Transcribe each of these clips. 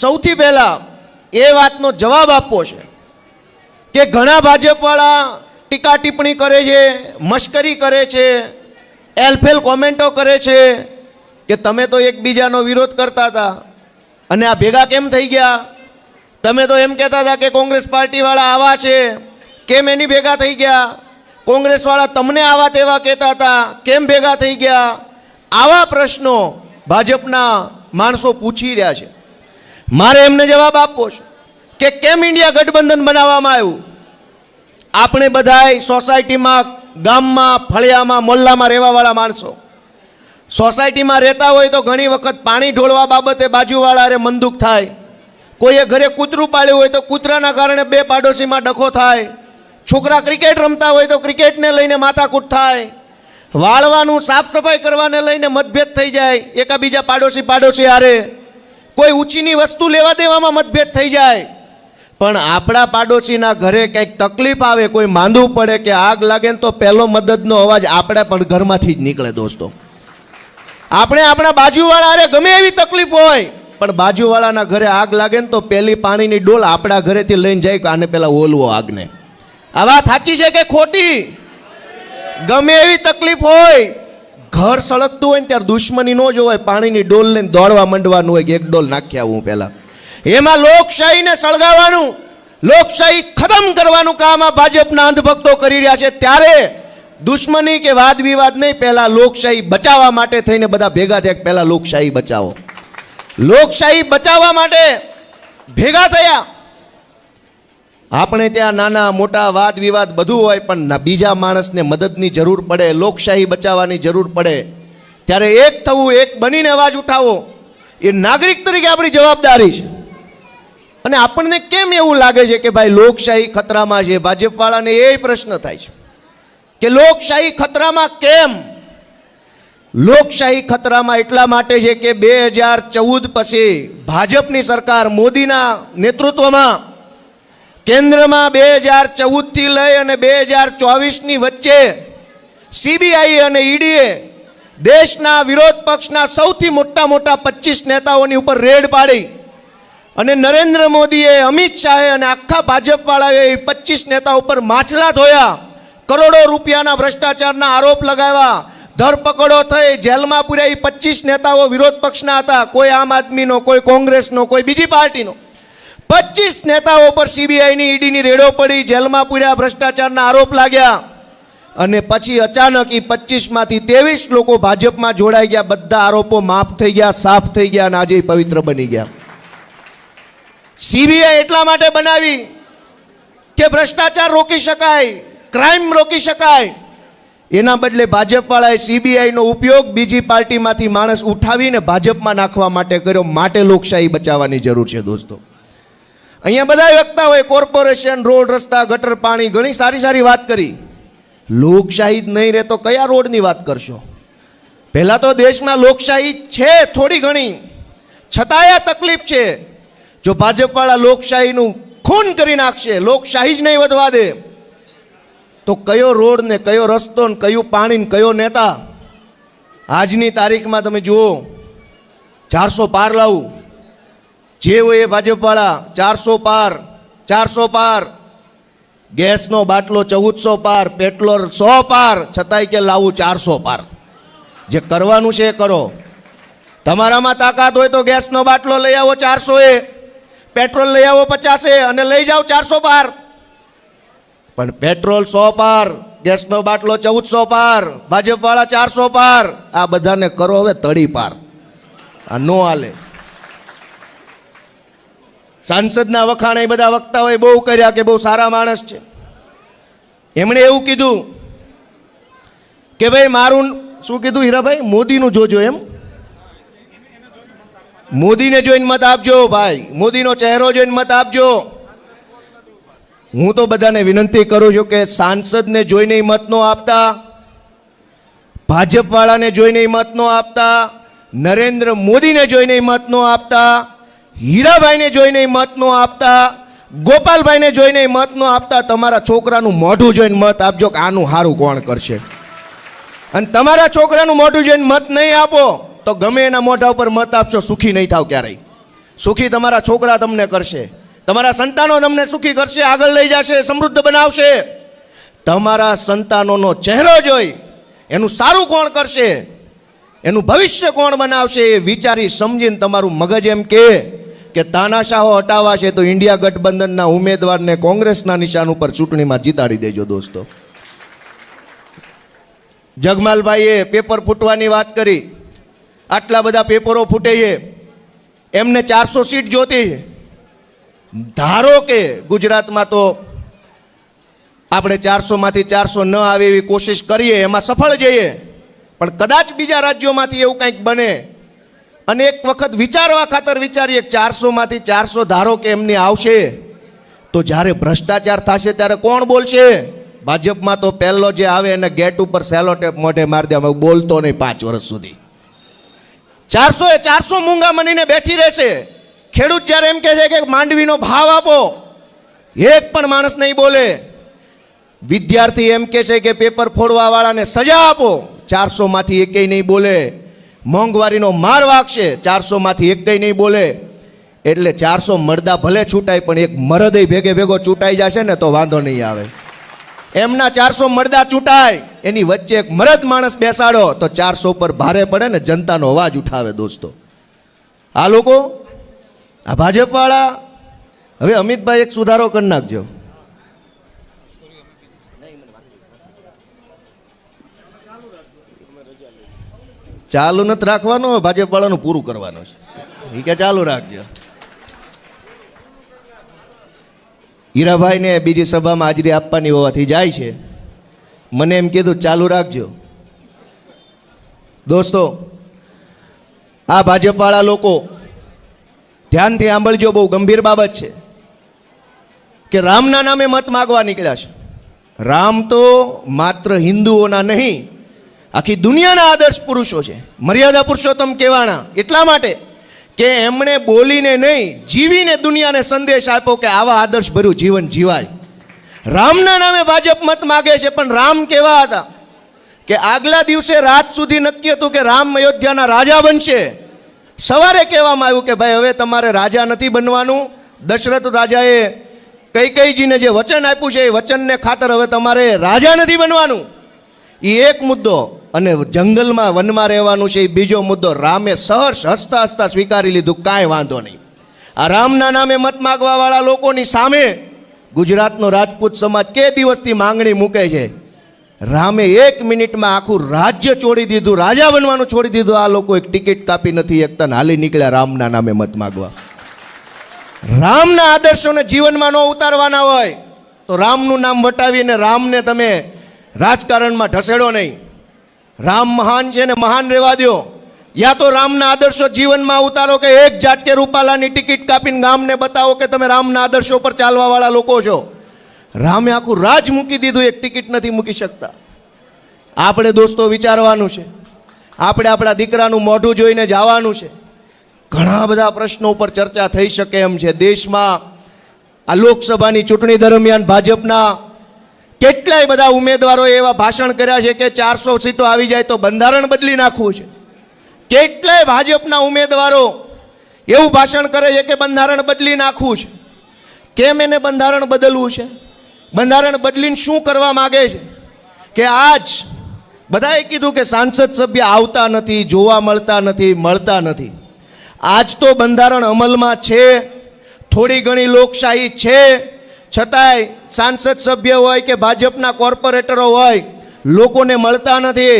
સૌથી પહેલાં એ વાતનો જવાબ આપવો છે કે ઘણા ભાજપવાળા ટીકા ટિપ્પણી કરે છે, મશ્કરી કરે છે, એલફેલ કોમેન્ટો કરે છે કે તમે તો એકબીજાનો વિરોધ કરતા હતા અને આ ભેગા કેમ થઈ ગયા? તમે તો એમ કહેતા હતા કે કોંગ્રેસ પાર્ટીવાળા આવા છે, કેમ એની ભેગા થઈ ગયા? કોંગ્રેસવાળા તમને આવા તેવા કહેતા હતા, કેમ ભેગા થઈ ગયા? આવા પ્રશ્નો ભાજપના માણસો પૂછી રહ્યા છે. મારે એમને જવાબ આપવો છે કે કેમ ઇન્ડિયા ગઠબંધન બનાવવામાં આવ્યું? આપણે બધાય સોસાયટીમાં, ગામમાં, ફળિયામાં, મોલ્લામાં રહેવાવાળા માણસો. સોસાયટીમાં રહેતા હોય તો ઘણી વખત પાણી ઢોળવા બાબતે બાજુવાળા રે મંદુક થાય. કોઈએ ઘરે કૂતરું પાળ્યું હોય તો કૂતરાના કારણે બે પાડોશીમાં ડખો થાય. છોકરા ક્રિકેટ રમતા હોય તો ક્રિકેટને લઈને માથાકૂટ થાય. વાળવાનું સાફ સફાઈ કરવાને લઈને મતભેદ થઈ જાય. એકાબીજા પાડોશી પાડોશી હારે. કોઈ ઊંચીની વસ્તુ લેવા દેવામાં મતભેદ થઈ જાય. પણ આપણા પાડોશીના ઘરે કંઈક તકલીફ આવે, કોઈ માંદવું પડે કે આગ લાગે ને તો પહેલો મદદનો અવાજ આપણા પણ ઘરમાંથી જ નીકળે દોસ્તો. આપણે આપણા બાજુવાળા અરે ગમે એવી તકલીફ હોય, પણ બાજુવાળાના ઘરે આગ લાગે ને તો પહેલી પાણીની ડોલ આપણા ઘરેથી લઈને જાય કે આને પહેલાં ઓલવો આગને. આ વાત સાચી છે કે ખોટી? ગમે એવી તકલીફ હોય ઘર સળગતું હોય ને ત્યારે દુશ્મની ન જોવાય, પાણીની ડોલ લઈને દોડવા માંડવાનું હોય કે એક ડોલ નાખી આવું પહેલાં. એમાં લોકશાહીને સળગાવવાનું, લોકશાહી ખતમ કરવાનું કામ આ ભાજપના અંધભક્તો કરી રહ્યા છે. ત્યારે દુશ્મની કે વાદ વિવાદ નહીં, પહેલાં લોકશાહી બચાવવા માટે થઈને બધા ભેગા થયા પહેલાં લોકશાહી બચાવો. લોકશાહી બચાવવા માટે ભેગા થયા. આપણે ત્યાં નાના, મોટા વાદ વિવાદ બધું હોય, પણ બીજા માણસને મદદની જરૂર પડે, લોકશાહી બચાવવાની જરૂર પડે. ત્યારે એક થવું, એક બનીને અવાજ ઉઠાવો, એ નાગરિક તરીકે આપણી જવાબદારી છે. અને આપણને કેમ એવું લાગે છે કે ભાઈ લોકશાહી ખતરામાં છે? ભાજપવાળાને એ પ્રશ્ન થાય છે કે લોકશાહી ખતરામાં કેમ? લોકશાહી ખતરામાં એટલા માટે છે કે બે હજાર ચૌદ પછી ભાજપની સરકાર મોદીના નેતૃત્વમાં કેન્દ્રમાં બે હજાર ચૌદથી લઈ અને બે હજાર ચોવીસની વચ્ચે સીબીઆઈ અને ઈડીએ દેશના વિરોધ પક્ષના સૌથી મોટા મોટા પચીસ નેતાઓની ઉપર રેડ પાડી. અને નરેન્દ્ર મોદીએ, અમિત શાહે અને આખા ભાજપવાળાએ એ પચીસ નેતા ઉપર માછલા ધોયા, કરોડો રૂપિયાના ભ્રષ્ટાચારના આરોપ લગાવ્યા, ધરપકડો થઈ, જેલમાં પૂર્યા એ પચીસ નેતાઓ વિરોધ પક્ષના હતા, કોઈ આમ આદમીનો, કોઈ કોંગ્રેસનો, કોઈ બીજી પાર્ટીનો. પચીસ નેતાઓ પર સીબીઆઈની ઈડીની રેડો પડી, જેલમાં પૂર્યા, ભ્રષ્ટાચારના આરોપ લાગ્યા. અને પછી અચાનક એ પચીસમાંથી ત્રેવીસ લોકો ભાજપમાં જોડાઈ ગયા, બધા આરોપો માફ થઈ ગયા, સાફ થઈ ગયા અને આજે પવિત્ર બની ગયા. સીબીઆઈ એટલા માટે બનાવી કે ભ્રષ્ટાચાર રોકી શકાય ક્રાઇમ રોકી શકાય. એના બદલે ભાજપવાળાએ સીબીઆઈનો ઉપયોગ બીજી પાર્ટીમાંથી માણસ ઉઠાવીને ભાજપમાં નાખવા માટે કર્યો, માટે લોકશાહી બચાવવાની જરૂર છે દોસ્તો. અહીંયા બધા વખતા હોય કોર્પોરેશન રોડ, રસ્તા, ગટર, પાણી, ઘણી સારી સારી વાત કરી. લોકશાહી જ નહીં રહે તો કયા રોડની વાત કરશો? પહેલાં તો દેશમાં લોકશાહી છે થોડી ઘણી. છતાંય તકલીફ છે. જો ભાજપવાળા લોકશાહીનું ખૂન કરી નાખશે, લોકશાહી જ નહીં વધવા દે, તો કયો રોડ ને કયો રસ્તો ને કયું પાણી ને કયો નેતા? આજની તારીખમાં તમે જુઓ, ચારસો પાર લાવું. જે હોય એ ભાજપવાળા, ચારસો પાર ચારસો પાર. ગેસનો બાટલો ચૌદસો પાર, પેટ્રોલ સો પાર, છતાંય કે લાવું ચારસો પાર. જે કરવાનું છે એ કરો. તમારામાં તાકાત હોય તો ગેસનો બાટલો લઈ આવો ચારસો એ, પેટ્રોલ લઈ આવો પચાસે અને લઈ જાઓ ચારસો પાર. પણ પેટ્રોલ સો પાર, ગેસનો બાટલો ચૌદસો પાર, ભાજપવાળા ચારસો પાર. આ બધાને કરો હવે તળી પાર. આ નો હાલે. સાંસદના વખાણ એ બધા વક્તાઓએ બહુ કર્યા કે બહુ સારા માણસ છે. એમણે એવું કીધું કે ભાઈ, મારું શું કીધું હીરાભાઈ? મોદીનું જોજો એમ. મોદીને જોઈને મત આપજો ભાઈ. મોદીનો ચહેરો જોઈને મત આપજો. હું તો બધાને વિનંતી કરું છું કે સાંસદને જોઈને મત નો આપતા, ભાજપવાળાને જોઈને મત નો આપતા, નરેન્દ્ર મોદીને જોઈને મત નો આપતા હીરાભાઈને જોઈને મત નો આપતા, ગોપાલભાઈને જોઈને મત નો આપતા, તમારા છોકરાનું મોઢું જોઈને મત આપજો કે આનું સારું કોણ કરશે. અને તમારા છોકરાનું મોઢું જોઈને મત નહીં આપો, તો ગમે એના મોઢા ઉપર મત આપશો, સુખી નહીં થાવ ક્યારેય. સુખી તમારા છોકરા તમને કરશે. તમારા સંતાનો તમને સુખી કરશે, આગળ લઈ જશે, સમૃદ્ધ બનાવશે. તમારા સંતાનોનો ચહેરો જોઈ, એનું સારું કોણ કરશે? એનું ભવિષ્ય કોણ બનાવશે એ વિચારી સમજીને તમારું મગજ એમ કે કે તાનાશાહો હટાવાશે તો ઇન્ડિયા ગઠબંધનના ઉમેદવારને કોંગ્રેસના નિશાન ઉપર ચૂંટણીમાં જીતાડી દેજો દોસ્તો. જગમાલભાઈએ પેપર ફૂટવાની વાત કરી. આટલા બધા પેપરો ફૂટે છે. એમને ચારસો સીટ જોતી છે. ધારો કે ગુજરાતમાં તો આપણે ચારસોમાંથી ચારસો ન આવે એવી કોશિશ કરીએ, એમાં સફળ જઈએ. પણ કદાચ બીજા રાજ્યોમાંથી એવું કંઈક બને અને એક વખત વિચારવા ખાતર વિચારીએ ચારસોમાંથી ચારસો ધારો કે એમની આવશે, તો જ્યારે ભ્રષ્ટાચાર થશે ત્યારે કોણ બોલશે? ભાજપમાં તો પહેલો જે આવે એને ગેટ ઉપર સેલોટેપ મોઢે મારી દે બોલતો નહીં પાંચ વર્ષ સુધી. ચારસો એ ચારસો મૂંગા મનીને બેઠી રહેશે. ખેડૂત જ્યારે એમ કહે છે કે માંડવીનો ભાવ આપો, એક પણ માણસ નહીં બોલે. વિદ્યાર્થી એમ કહે છે કે પેપર ફોડવા વાળાને સજા આપો ચારસો માંથી એકેય નહીં બોલે. મોંઘવારીનો માર વાગશે. ચારસોમાંથી એક કંઈ નહીં બોલે. એટલે ચારસો મરદા ભલે છૂટાય, પણ એક મરદય ભેગે ભેગો ચૂંટાઈ જશે ને તો વાંધો નહીં આવે. એમના ચારસો મરદા ચૂંટાય એની વચ્ચે એક મરદ માણસ બેસાડો તો ચારસો પર ભારે પડે ને જનતાનો અવાજ ઉઠાવે દોસ્તો. આ લોકો? આ ભાજપવાળા? હવે અમિતભાઈ એક સુધારો કરી નાખજો. ચાલુ નથી રાખવાનું ભાજપવાળાનું પૂરું કરવાનું છે. એ કે ચાલુ રાખજો. હીરાભાઈને બીજી સભામાં હાજરી આપવાની હોવાથી જાય છે. મને એમ કીધું, ચાલુ રાખજો. દોસ્તો, આ ભાજપવાળા લોકો ધ્યાનથી સાંભળજો, બહુ ગંભીર બાબત છે કે રામના નામે મત માગવા નીકળ્યા છે. રામ તો માત્ર હિન્દુઓના નહીં આખી દુનિયાના આદર્શ પુરુષો છે. મર્યાદા પુરુષોત્તમ કહેવાના. એટલા માટે કે એમણે બોલીને નહીં, જીવીને દુનિયાને સંદેશ આપ્યો કે આવા આદર્શ ભર્યું જીવન જીવાય. રામના નામે ભાજપ મત માગે છે, પણ રામ કેવા હતા? કે આગલા દિવસે રાત સુધી નક્કી હતું કે રામ અયોધ્યાના રાજા બનશે. સવારે કહેવામાં આવ્યું કે ભાઈ, હવે તમારે રાજા નથી બનવાનું. દશરથ રાજાએ કઈ કઈજીને જે વચન આપ્યું છે, એ વચનને ખાતર હવે તમારે રાજા નથી બનવાનું. એ એક મુદ્દો અને જંગલમાં વનમાં રહેવાનું છે એ બીજો મુદ્દો, રામે સહર્ષ હસતા હસતા સ્વીકારી લીધું, કાંઈ વાંધો નહીં. આ રામના નામે મત માગવાવાળા લોકોની સામે ગુજરાતનો રાજપૂત સમાજ કે દિવસથી માંગણી મૂકે છે? રામે એક મિનિટમાં આખું રાજ્ય છોડી દીધું, રાજા બનવાનું છોડી દીધું. આ લોકો એક ટિકિટ કાપી નથી એક તન હાલી નીકળ્યા રામના નામે મત માગવા. રામના આદર્શોને જીવનમાં ન ઉતારવાના હોય, તો રામનું નામ વટાવીને રામને તમે રાજકારણમાં ઢસેડો નહીં. રામ મહાન છે ને મહાન રહેવા દો યા તો રામના આદર્શો જીવનમાં ઉતારો કે એક જાટકે રૂપાલાની ટિકિટ કાપીને ગામને બતાવો કે તમે રામના આદર્શો પર ચાલવાવાળા લોકો છો. રામે આખું રાજ મૂકી દીધું, એક ટિકિટ નથી મૂકી શકતા. આપણે દોસ્તો વિચારવાનું છે. આપણે આપણા દીકરાનું મોઢું જોઈને જવાનું છે. ઘણા બધા પ્રશ્નો ઉપર ચર્ચા થઈ શકે એમ છે. દેશમાં આ લોકસભાની ચૂંટણી દરમિયાન ભાજપના કેટલાય બધા ઉમેદવારોએ એવા ભાષણ કર્યા છે કે ચારસો સીટો આવી જાય તો બંધારણ બદલી નાખવું છે. કેટલાય ભાજપના ઉમેદવારો એવું ભાષણ કરે છે કે બંધારણ બદલી નાખવું છે. કેમ એને બંધારણ બદલવું છે? બંધારણ બદલીને શું કરવા માગે છે? કે આજ બધાએ કીધું કે સાંસદ સભ્ય આવતા નથી, જોવા મળતા નથી મળતા નથી. આજ તો બંધારણ અમલમાં છે, થોડી ઘણી લોકશાહી છે છતાંય સાંસદ સભ્ય હોય કે ભાજપના કોર્પોરેટરો હોય, લોકોને મળતા નથી.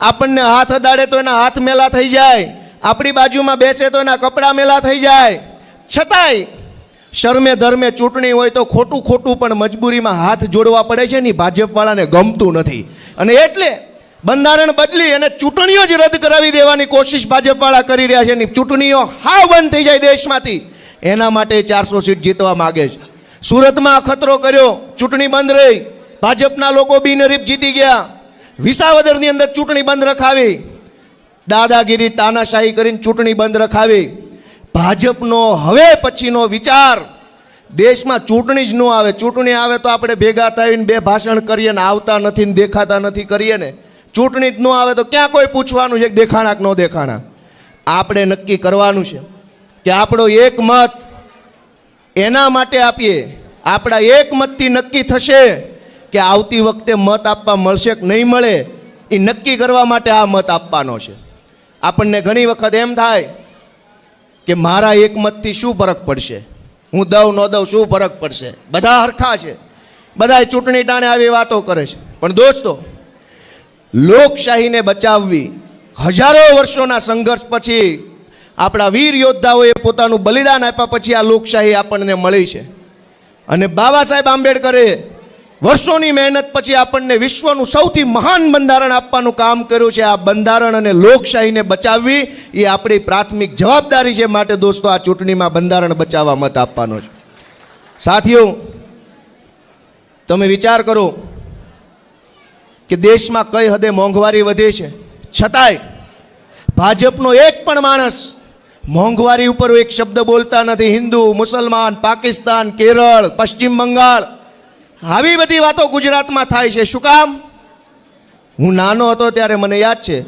આપણને હાથ અડાડે તો એના હાથ મેલા થઈ જાય, આપણી બાજુમાં બેસે તો એના કપડાં મેલા થઈ જાય. છતાંય શરમે ધર્મે ચૂંટણી હોય તો ખોટું ખોટું પણ મજબૂરીમાં હાથ જોડવા પડે છે ને ભાજપવાળાને ગમતું નથી. અને એટલે બંધારણ બદલી અને ચૂંટણીઓ જ રદ કરાવી દેવાની કોશિશ ભાજપવાળા કરી રહ્યા છે ને ચૂંટણીઓ હાવ બંધ થઈ જાય દેશમાંથી. એના માટે ચારસો સીટ જીતવા માગે છે. સુરતમાં અખતરો કર્યો, ચૂંટણી બંધ રહી. ભાજપના લોકો બિનરીફ જીતી ગયા. વિસાવદરની અંદર ચૂંટણી બંધ રખાવી. દાદાગીરી તાનાશાહી કરીને ચૂંટણી બંધ રખાવી. ભાજપનો હવે પછીનો વિચાર, દેશમાં ચૂંટણી જ ન આવે. ચૂંટણી આવે તો આપણે ભેગા થઈને બે ભાષણ કરીએ ને આવતા નથી ને દેખાતા નથી કરીએ ને. ચૂંટણી જ ન આવે તો ક્યાં કોઈ પૂછવાનું છે દેખાણા કે ન દેખાણા? આપણે નક્કી કરવાનું છે કે આપણો એક મત એના માટે આપીએ. આપણા એક મતથી નક્કી થશે કે આવતી વખતે મત આપવા મળશે કે નહીં મળે, એ નક્કી કરવા માટે આ મત આપવાનો છે. આપણને ઘણી વખત એમ થાય કે મારા એક મતથી શું ફરક પડશે? હું દઉં, ન દઉં, શું ફરક પડશે? બધા હરખા છે. બધા ચૂંટણી ટાણે આવી વાતો કરે છે. પણ દોસ્તો, લોકશાહીને બચાવવી હજારો વર્ષોના સંઘર્ષ પછી આપણા વીર યોદ્ધાઓએ પોતાનું બલિદાન આપ્યા પછી આ લોકશાહી આપણને મળી છે. અને બાબા સાહેબ આંબેડકરે વર્ષોની મહેનત પછી આપણને વિશ્વનું સૌથી મહાન બંધારણ આપવાનું કામ કર્યું છે. આ બંધારણ અને લોકશાહીને બચાવવી એ આપણી પ્રાથમિક જવાબદારી છે. માટે દોસ્તો, આ ચૂંટણીમાં બંધારણ બચાવવા મત આપવાનો છે. સાથીઓ, તમે વિચાર કરો કે દેશમાં કઈ હદે મોંઘવારી વધે છે. છતાંય ભાજપનો એક પણ માણસ મોંઘવારી ઉપર એક શબ્દ બોલતા નથી. હિન્દુ, મુસલમાન, પાકિસ્તાન, કેરળ, પશ્ચિમ બંગાળ. આવી બધી વાતો ગુજરાતમાં થાય છે. શું કામ? હું નાનો હતો ત્યારે મને યાદ છે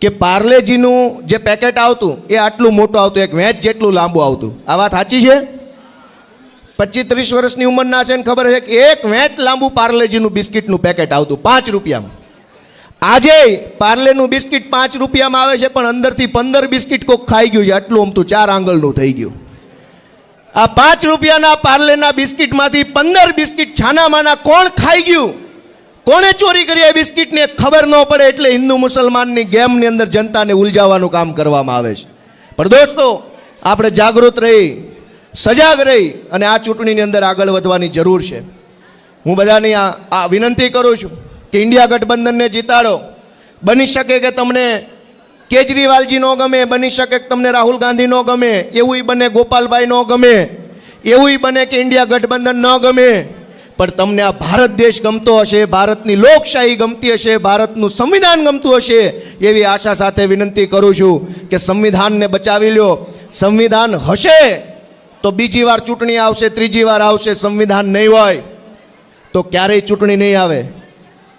કે પાર્લેજીનું જે પેકેટ આવતું, એ આટલું મોટું આવતું, એક વેચ જેટલું લાંબુ આવતું. આ વાત સાચી છે? પચીસ ત્રીસ વર્ષની ઉંમરના છે ને ખબર છે કે એક વેચ લાંબુ પાર્લેજીનું બિસ્કિટનું પેકેટ આવતું, પાંચ રૂપિયામાં. આજે પાર્લેનું બિસ્કિટ પાંચ રૂપિયામાં આવે છે, પણ અંદરથી પંદર બિસ્કિટ કોક ખાઈ ગયું છે. આટલું આમ તો ચાર આંગળનું થઈ ગયું. આ પાંચ રૂપિયાના પાર્લેના બિસ્કિટમાંથી પંદર બિસ્કિટ છાનામાના કોણ ખાઈ ગયું? કોણે ચોરી કરી એ બિસ્કિટને? ખબર ન પડે એટલે હિન્દુ મુસલમાનની ગેમની અંદર જનતાને ઉલઝાવવાનું કામ કરવામાં આવે છે. પણ દોસ્તો, આપણે જાગૃત રહી, સજાગ રહી અને આ ચૂંટણીની અંદર આગળ વધવાની જરૂર છે. હું બધાની આ વિનંતી કરું છું. કે ઇન્ડિયા ગઠબંધનને જીતાડો. બની શકે કે તમને કેજરીવાલજી ન ગમે, બની શકે કે તમને રાહુલ ગાંધી ન ગમે, એવું બને ગોપાલભાઈ ન ગમે, એવું બને કે ઇન્ડિયા ગઠબંધન ન ગમે. પણ તમને આ ભારત દેશ ગમતો હશે, ભારતની લોકશાહી ગમતી હશે, ભારતનું સંવિધાન ગમતું હશે, એવી આશા સાથે વિનંતી કરું છું કે સંવિધાનને બચાવી લ્યો. સંવિધાન હશે તો બીજી વાર ચૂંટણી આવશે, ત્રીજી વાર આવશે, સંવિધાન નહીં હોય તો ક્યારેય ચૂંટણી નહીં આવે.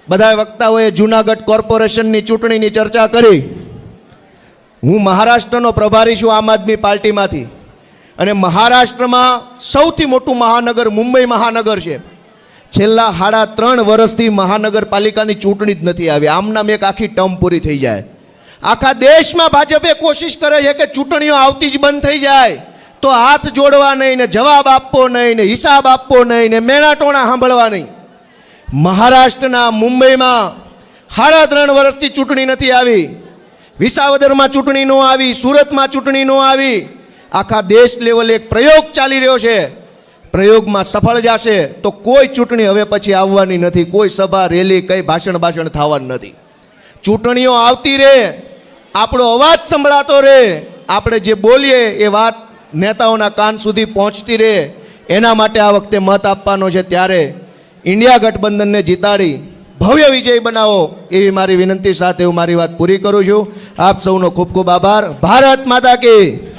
બધા વક્તાઓએ જૂનાગઢ કોર્પોરેશનની ચૂંટણીની ચર્ચા કરી. હું મહારાષ્ટ્રનો પ્રભારી છું આમ આદમી પાર્ટીમાંથી. અને મહારાષ્ટ્રમાં સૌથી મોટું મહાનગર મુંબઈ મહાનગર છે. છેલ્લા સાડા ત્રણ વર્ષથી મહાનગરપાલિકાની ચૂંટણી જ નથી આવી. આમનામ એક આખી ટર્મ પૂરી થઈ જાય. આખા દેશમાં ભાજપે કોશિશ કરે છે કે ચૂંટણીઓ આવતી જ બંધ થઈ જાય. તો હાથ જોડવા નહીં ને જવાબ આપવો નહીં ને હિસાબ આપવો નહીં ને મેણાટોણા સાંભળવા નહીં. મહારાષ્ટ્રના મુંબઈમાં સાડા ત્રણ વર્ષથી ચૂંટણી નથી આવી. વિસાવદરમાં ચૂંટણી ન આવી, સુરતમાં ચૂંટણી ન આવી. આખા દેશ લેવલે એક પ્રયોગ ચાલી રહ્યો છે. પ્રયોગમાં સફળ જશે તો કોઈ ચૂંટણી હવે પછી આવવાની નથી. કોઈ સભા, રેલી, કંઈ ભાષણ ભાષણ થવાનું નથી. ચૂંટણીઓ આવતી રહે આપણો અવાજ સંભળાતો રહે આપણે જે બોલીએ એ વાત નેતાઓના કાન સુધી પહોંચતી રહે એના માટે આ વખતે મત આપવાનો છે ત્યારે ઇન્ડિયા ગઠબંધનને જીતાડી ભવ્ય વિજય બનાવો એવી મારી વિનંતી સાથે હું મારી વાત પૂરી કરું છું. આપ સૌનો ખૂબ ખૂબ આભાર. ભારત માતા કી.